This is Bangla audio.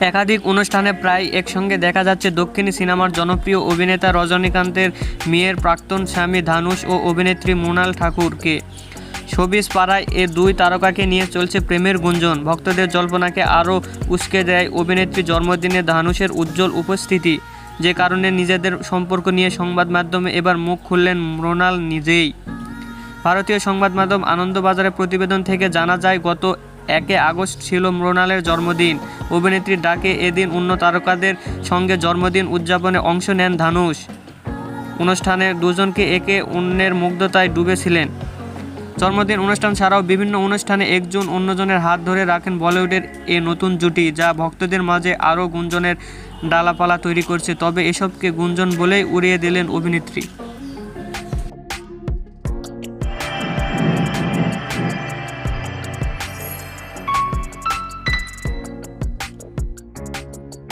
একাধিক অনুষ্ঠানে প্রায় একসঙ্গে দেখা যাচ্ছে দক্ষিণী সিনেমার জনপ্রিয় অভিনেতা রজনীকান্তের মেয়ের প্রাক্তন স্বামী ধানুষ ও অভিনেত্রী মোনাল ঠাকুরকে। শোবিজ পাড়ায় এ দুই তারকাকে নিয়ে চলছে প্রেমের গুঞ্জন। ভক্তদের জল্পনাকে আরও উস্কে দেয় অভিনেত্রী জন্মদিনে ধানুষের উজ্জ্বল উপস্থিতি। যে কারণে নিজেদের সম্পর্ক নিয়ে সংবাদ মাধ্যমে এবার মুখ খুললেন মৃণাল নিজেই। ভারতীয় সংবাদ মাধ্যম আনন্দবাজারের প্রতিবেদন থেকে জানা যায়, গত একে আগস্ট ছিল মৃণালের জন্মদিন। অভিনেত্রীর ডাকে এদিন অন্য তারকাদের সঙ্গে জন্মদিন উদযাপনে অংশ নেন ধানুষ অনুষ্ঠানে দুজনকে একে অন্যের মুগ্ধতায় ডুবেছিলেন। জন্মদিন অনুষ্ঠান ছাড়াও বিভিন্ন অনুষ্ঠানে একজন অন্যজনের হাত ধরে রাখেন বলিউডের এ নতুন জুটি, যা ভক্তদের মাঝে আরও গুঞ্জনের ডালাপালা তৈরি করছে। তবে এসবকে গুঞ্জন বলেই উড়িয়ে দিলেন অভিনেত্রী।